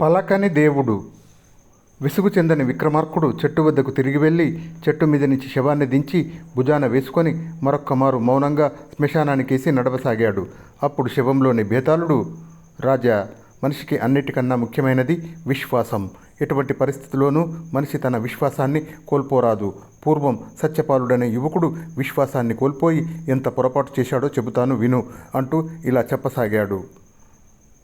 పలకని దేవుడు. విసుగు చెందని విక్రమార్కుడు చెట్టు వద్దకు తిరిగి వెళ్ళి చెట్టు మీద నుంచి శవాన్ని దించి భుజాన వేసుకొని మరొక్క మారు మౌనంగా శ్మశానానికేసి నడవసాగాడు. అప్పుడు శవంలోని బేతాళుడు రాజా మనిషికి అన్నిటికన్నా ముఖ్యమైనది విశ్వాసం. ఎటువంటి పరిస్థితిలోనూ మనిషి తన విశ్వాసాన్ని కోల్పోరాదు. పూర్వం సత్యపాలుడనే యువకుడు విశ్వాసాన్ని కోల్పోయి ఎంత పొరపాటు చేశాడో చెబుతాను విను అంటూ ఇలా చెప్పసాగాడు.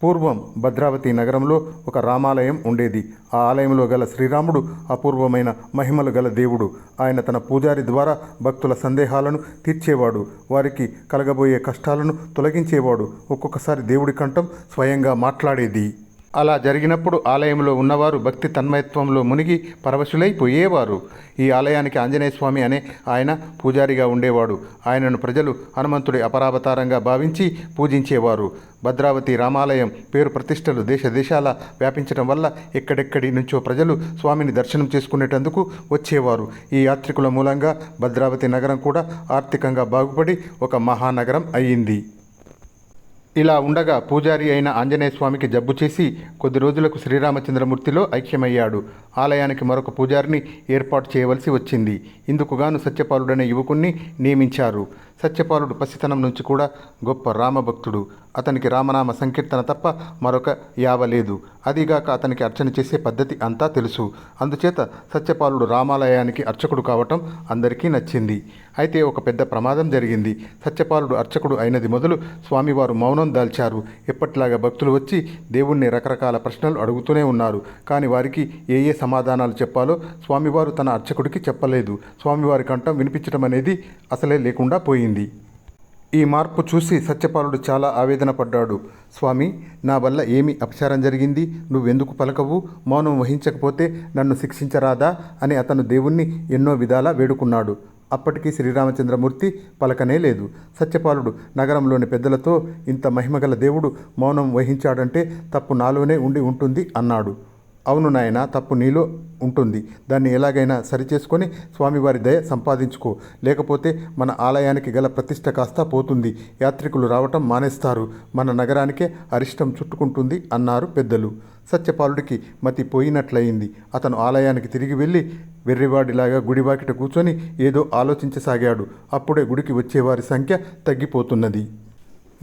పూర్వం భద్రావతి నగరంలో ఒక రామాలయం ఉండేది. ఆ ఆలయంలో గల శ్రీరాముడు అపూర్వమైన మహిమలు గల దేవుడు. ఆయన తన పూజారి ద్వారా భక్తుల సందేహాలను తీర్చేవాడు. వారికి కలగబోయే కష్టాలను తొలగించేవాడు. ఒక్కొక్కసారి దేవుడి కంఠం స్వయంగా మాట్లాడేది. అలా జరిగినప్పుడు ఆలయంలో ఉన్నవారు భక్తి తన్మయత్వంలో మునిగి పరవశులైపోయేవారు. ఈ ఆలయానికి ఆంజనేయ స్వామి అనే ఆయన పూజారిగా ఉండేవాడు. ఆయనను ప్రజలు హనుమంతుడి అపరావతారంగా భావించి పూజించేవారు. భద్రావతి రామాలయం పేరు ప్రతిష్టలు దేశ దేశాల వ్యాపించడం వల్ల ఎక్కడెక్కడి నుంచో ప్రజలు స్వామిని దర్శనం చేసుకునేటందుకు వచ్చేవారు. ఈ యాత్రికుల మూలంగా భద్రావతి నగరం కూడా ఆర్థికంగా బాగుపడి ఒక మహానగరం అయ్యింది. ఇలా ఉండగా పూజారి అయిన ఆంజనేయ స్వామికి జబ్బు చేసి కొద్ది రోజులకు శ్రీరామచంద్రమూర్తిలో ఐక్యమయ్యాడు. ఆలయానికి మరొక పూజారిని ఏర్పాటు చేయవలసి వచ్చింది. ఇందుకుగాను సత్యపాలుడనే యువకుణ్ణి నియమించారు. సత్యపాలుడు పసితనం నుంచి కూడా గొప్ప రామభక్తుడు. అతనికి రామనామ సంకీర్తన తప్ప మరొక యావ లేదు అదిగాక అతనికి అర్చన చేసే పద్ధతి అంతా తెలుసు. అందుచేత సత్యపాలుడు రామాలయానికి అర్చకుడు కావటం అందరికీ నచ్చింది. అయితే ఒక పెద్ద ప్రమాదం జరిగింది. సత్యపాలుడు అర్చకుడు అయినది మొదలు స్వామివారు మౌనం దాల్చారు. ఎప్పటిలాగా భక్తులు వచ్చి దేవుణ్ణి రకరకాల ప్రశ్నలు అడుగుతూనే ఉన్నారు. కానీ వారికి ఏ ఏ సమాధానాలు చెప్పాలో స్వామివారు తన అర్చకుడికి చెప్పలేదు. స్వామివారి కంఠం వినిపించడం అనేది అసలే లేకుండా పోయింది. ఈ మార్పు చూసి సత్యపాలుడు చాలా ఆవేదన పడ్డాడు స్వామి నా వల్ల ఏమి అపచారం జరిగింది? నువ్వెందుకు పలకవు? మౌనం వహించకపోతే నన్ను శిక్షించరాదా? అని అతను దేవుణ్ణి ఎన్నో విధాలా వేడుకున్నాడు. అప్పటికీ శ్రీరామచంద్రమూర్తి పలకనే లేదు. సత్యపాలుడు నగరంలోని పెద్దలతో ఇంత మహిమగల దేవుడు మౌనం వహించాడంటే తప్పు నాలోనే ఉండి ఉంటుంది అన్నాడు. అవును నాయన తప్పు నీలో ఉంటుంది. దాన్ని ఎలాగైనా సరిచేసుకొని స్వామివారి దయ సంపాదించుకో. లేకపోతే మన ఆలయానికి గల ప్రతిష్ట కాస్త పోతుంది. యాత్రికులు రావటం మానేస్తారు. మన నగరానికే అరిష్టం చుట్టుకుంటుంది అన్నారు పెద్దలు. సత్యపాలుడికి మతి పోయినట్లయింది. అతను ఆలయానికి తిరిగి వెళ్ళి వెర్రివాడిలాగా గుడివాకిట కూర్చొని ఏదో ఆలోచించసాగాడు. అప్పుడే గుడికి వచ్చేవారి సంఖ్య తగ్గిపోతున్నది.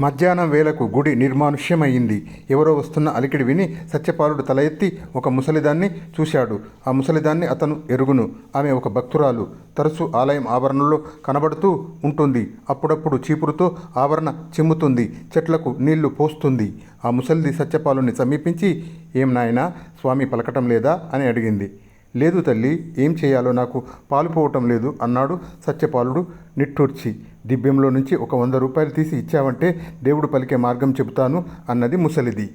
మధ్యాహ్నం వేళకు గుడి నిర్మానుష్యమైంది. ఎవరో వస్తున్న అలికిడి విని సత్యపాలుడు తల ఎత్తి ఒక ముసలిదాన్ని చూశాడు. ఆ ముసలిదాన్ని అతను ఎరుగును. ఆమె ఒక భక్తురాలు. తరచూ ఆలయం ఆవరణలో కనబడుతూ ఉంటుంది. అప్పుడప్పుడు చీపురుతో ఆవరణ చిమ్ముతుంది. చెట్లకు నీళ్ళు పోస్తుంది. ఆ ముసలిది సత్యపాలుని సమీపించి ఏం నాయనా స్వామి పలకటం లేదా? అని అడిగింది. లేదు తల్లి ఏం చేయాలో నాకు పాలు పోవటం లేదు అన్నాడు సత్యపాలుడు నిట్టూర్చి. దిబ్బెంలో నుంచి ఒక వంద రూపాయలు తీసి ఇచ్చావంటే దేవుడు పలికే మార్గం చెబుతాను అన్నది ముసలిది.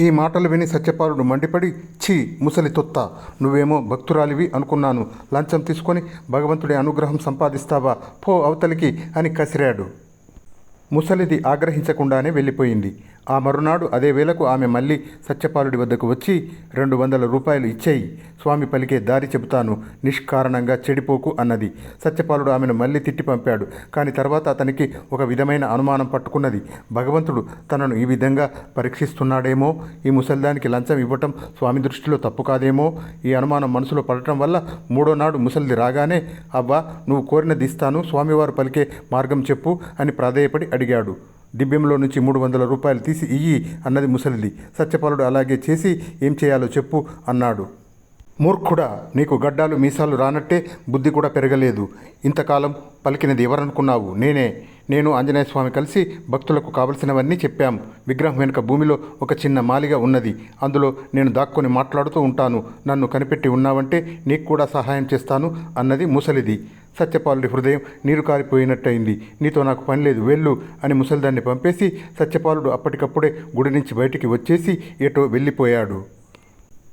ఈ మాటలు విని సత్యపాలుడు మండిపడి ఛీ ముసలి తొత్త నువ్వేమో భక్తురాలివి అనుకున్నాను. లంచం తీసుకొని భగవంతుడి అనుగ్రహం సంపాదిస్తావా? పో అవతలికి అని కసిరాడు. ముసలిది ఆగ్రహించకుండానే వెళ్ళిపోయింది. ఆ మరునాడు అదే వేళకు ఆమె మళ్ళీ సత్యపాలుడి వద్దకు వచ్చి రెండు వందల రూపాయలు ఇచ్చేయి. స్వామి పలికే దారి చెబుతాను. నిష్కారణంగా చెడిపోకు అన్నది. సత్యపాలుడు ఆమెను మళ్ళీ తిట్టి పంపాడు. కానీ తర్వాత అతనికి ఒక విధమైన అనుమానం పట్టుకున్నది. భగవంతుడు తనను ఈ విధంగా పరీక్షిస్తున్నాడేమో? ఈ ముసలిదానికి లంచం ఇవ్వటం స్వామి దృష్టిలో తప్పు కాదేమో? ఈ అనుమానం మనసులో పడటం వల్ల మూడో నాడు ముసలిది రాగానే అవ్వా నువ్వు కోరినది ఇస్తాను. స్వామివారు పలికే మార్గం చెప్పు అని ప్రాధేయపడి అడిగాడు. దివ్యంలో నుంచి మూడు వందల రూపాయలు తీసి ఇయ్యి అన్నది ముసలిది. సత్యపాలుడు అలాగే చేసి ఏం చేయాలో చెప్పు అన్నాడు. మూర్ఖుడా నీకు గడ్డాలు మీసాలు రానట్టే బుద్ధి కూడా పెరగలేదు. ఇంతకాలం పలికినది ఎవరనుకున్నావు? నేనే. నేను ఆంజనేయ స్వామి కలిసి భక్తులకు కావలసినవన్నీ చెప్పాం. విగ్రహం వెనుక భూమిలో ఒక చిన్న మాలిగ ఉన్నది. అందులో నేను దాక్కుని మాట్లాడుతూ ఉంటాను. నన్ను కనిపెట్టి ఉన్నావంటే నీకు కూడా సహాయం చేస్తాను అన్నది ముసలిది. సత్యపాలుడి హృదయం నీరు కారిపోయినట్టయింది. నీతో నాకు పని లేదు వెళ్ళు అని ముసల్దాన్ని పంపేసి సత్యపాలుడు అప్పటికప్పుడే గుడి నుంచి బయటికి వచ్చేసి ఏటో వెళ్ళిపోయాడు.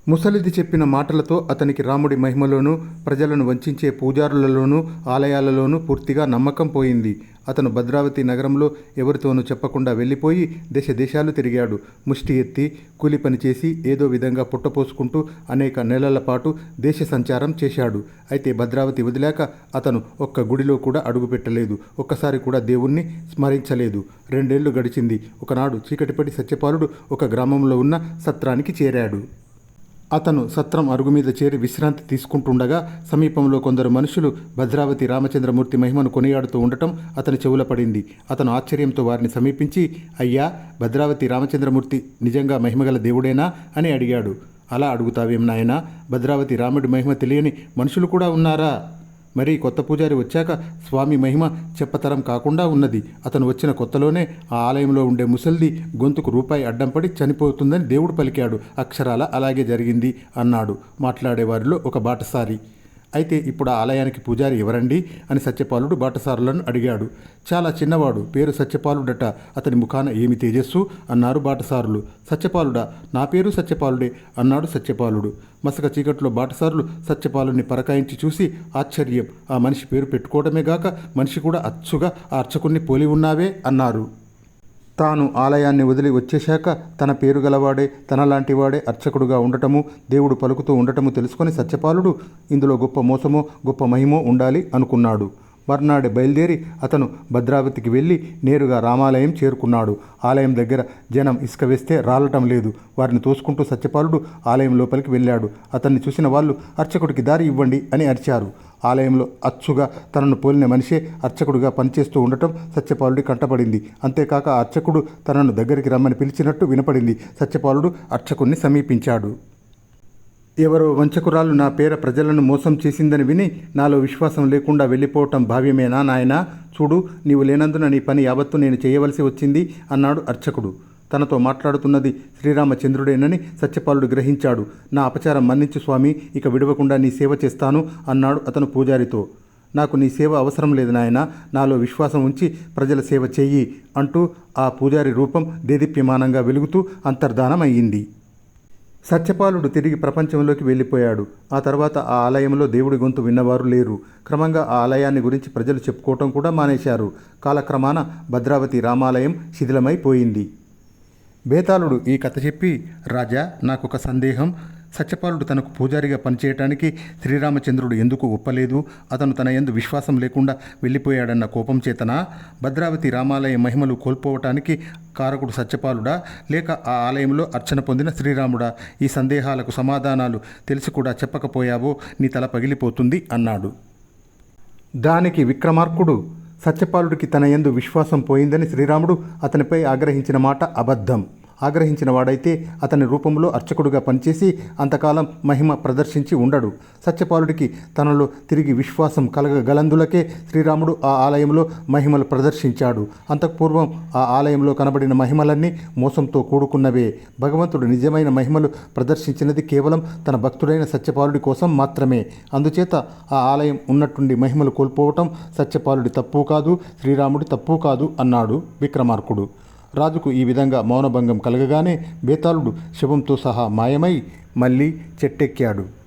ముసలిది చెప్పిన మాటలతో అతనికి రాముడి మహిమలోనూ ప్రజలను వంచే పూజారులలోనూ ఆలయాలలోనూ పూర్తిగా నమ్మకం పోయింది. అతను భద్రావతి నగరంలో ఎవరితోనూ చెప్పకుండా వెళ్ళిపోయి దేశ దేశాలు తిరిగాడు. ముష్టి ఎత్తి కూలి పని చేసి ఏదో విధంగా పుట్టపోసుకుంటూ అనేక నెలల పాటు దేశ సంచారం చేశాడు. అయితే భద్రావతి వదిలాక అతను ఒక్క గుడిలో కూడా అడుగుపెట్టలేదు ఒక్కసారి కూడా దేవుణ్ణి స్మరించలేదు. రెండేళ్ళు గడిచింది. ఒకనాడు చీకటిపడి సత్యపాలుడు ఒక గ్రామంలో ఉన్న సత్రానికి చేరాడు. అతను సత్రం అరుగు మీద చేరి విశ్రాంతి తీసుకుంటుండగా సమీపంలో కొందరు మనుషులు భద్రావతి రామచంద్రమూర్తి మహిమను కొనియాడుతూ ఉండటం అతని చెవుల పడింది. అతను ఆశ్చర్యంతో వారిని సమీపించి అయ్యా భద్రావతి రామచంద్రమూర్తి నిజంగా మహిమగల దేవుడేనా? అని అడిగాడు. అలా అడుగుతావేం నాయనా? భద్రావతి రాముడి మహిమ తెలియని మనుషులు కూడా ఉన్నారా? మరి కొత్త పూజారి వచ్చాక స్వామి మహిమ చెప్పతరం కాకుండా ఉన్నది. అతను వచ్చిన కొత్తలోనే ఆ ఆలయంలో ఉండే ముసల్ది గొంతుకు రూపాయి అడ్డంపడి చనిపోతుందని దేవుడు పలికాడు. అక్షరాల అలాగే జరిగింది అన్నాడు. మాట్లాడేవారిలో ఒక బాటసారి. అయితే ఇప్పుడు ఆ ఆలయానికి పూజారి ఎవరండి అని సత్యపాలుడు బాటసారులను అడిగాడు. చాలా చిన్నవాడు పేరు సత్యపాలుడట. అతని ముఖాన ఏమి తేజస్సు? అన్నారు బాటసారులు. సత్యపాలుడా నా పేరు సత్యపాలుడే అన్నాడు సత్యపాలుడు. మసక చీకట్లో బాటసారులు సత్యపాలుని పరకాయించి చూసి ఆశ్చర్యం. ఆ మనిషి పేరు పెట్టుకోవడమే గాక మనిషి కూడా అచ్చుగా ఆ అర్చకుణ్ణి పోలి ఉన్నావే అన్నారు. తాను ఆలయాన్ని వదిలి వచ్చేశాక తన పేరు గలవాడే తనలాంటివాడే అర్చకుడుగా ఉండటము దేవుడు పలుకుతూ ఉండటము తెలుసుకొని సత్యపాలుడు ఇందులో గొప్ప మోసమో గొప్ప మహిమో ఉండాలి అనుకున్నాడు. మర్నాడు బయలుదేరి అతను భద్రావతికి వెళ్ళి నేరుగా రామాలయం చేరుకున్నాడు. ఆలయం దగ్గర జనం ఇసుక వేస్తే రాలటం లేదు. వారిని తోసుకుంటూ సత్యపాలుడు ఆలయం లోపలికి వెళ్ళాడు. అతన్ని చూసిన వాళ్ళు అర్చకుడికి దారి ఇవ్వండి అని అరిచారు. ఆలయంలో అచ్చుగా తనను పోలిన మనిషే అర్చకుడుగా పనిచేస్తూ ఉండటం సత్యపాలుడి కంటపడింది. అంతేకాక అర్చకుడు తనను దగ్గరికి రమ్మని పిలిచినట్టు వినపడింది. సత్యపాలుడు అర్చకుణ్ణి సమీపించాడు. ఎవరో వంచకురాలు నా పేర ప్రజలను మోసం చేసిందని విని నాలో విశ్వాసం లేకుండా వెళ్ళిపోవటం భావ్యమేనా నాయనా? చూడు నీవు లేనందున నీ పని యావత్తు నేను చేయవలసి వచ్చింది అన్నాడు అర్చకుడు. తనతో మాట్లాడుతున్నది శ్రీరామచంద్రుడేనని సత్యపాలుడు గ్రహించాడు. నా అపచారం మన్నించు స్వామి ఇక విడవకుండా నీ సేవ చేస్తాను అన్నాడు అతను పూజారితో. నాకు నీ సేవ అవసరం లేదు నాయన నాలో విశ్వాసం ఉంచి ప్రజల సేవ చెయ్యి అంటూ ఆ పూజారి రూపం దేదీప్యమానంగా వెలుగుతూ అంతర్ధానమయ్యింది. సత్యపాలుడు తిరిగి ప్రపంచంలోకి వెళ్ళిపోయాడు. ఆ తర్వాత ఆ ఆలయంలో దేవుడి గొంతు విన్నవారు లేరు. క్రమంగా ఆ ఆలయాన్ని గురించి ప్రజలు చెప్పుకోవటం కూడా మానేశారు. కాలక్రమాన భద్రావతి రామాలయం శిథిలమైపోయింది. బేతాళుడు ఈ కథ చెప్పి రాజా నాకొక సందేహం. సత్యపాలుడు తనకు పూజారిగా పనిచేయటానికి శ్రీరామచంద్రుడు ఎందుకు ఒప్పలేదు? అతను తన ఎందు విశ్వాసం లేకుండా వెళ్ళిపోయాడన్న కోపం చేతన? భద్రావతి రామాలయ మహిమలు కోల్పోవటానికి కారకుడు సత్యపాలుడా? లేక ఆ ఆలయంలో అర్చన పొందిన శ్రీరాముడా? ఈ సందేహాలకు సమాధానాలు తెలిసి కూడా చెప్పకపోయావో నీ తల పగిలిపోతుంది అన్నాడు. దానికి విక్రమార్కుడు సత్యపాలుడికి తన యందు విశ్వాసం పోయిందని శ్రీరాముడు అతనిపై ఆగ్రహించిన మాట అబద్ధం. ఆగ్రహించిన వాడైతే అతని రూపంలో అర్చకుడుగా పనిచేసి అంతకాలం మహిమ ప్రదర్శించి ఉండడు. సత్యపాలుడికి తనలో తిరిగి విశ్వాసం కలగగలందులకే శ్రీరాముడు ఆ ఆలయంలో మహిమలు ప్రదర్శించాడు. అంతకుపూర్వం ఆ ఆలయంలో కనబడిన మహిమలన్నీ మోసంతో కూడుకున్నవే. భగవంతుడు నిజమైన మహిమలు ప్రదర్శించినది కేవలం తన భక్తుడైన సత్యపాలుడి కోసం మాత్రమే. అందుచేత ఆ ఆలయం ఉన్నట్టుండి మహిమలు కోల్పోవటం సత్యపాలుడి తప్పు కాదు శ్రీరాముడి తప్పు కాదు అన్నాడు విక్రమార్కుడు. రాజుకు ఈ విధంగా మౌనభంగం కలగగానే బేతాళుడు శివంతో సహా మాయమై మళ్ళీ చెట్టెక్కాడు.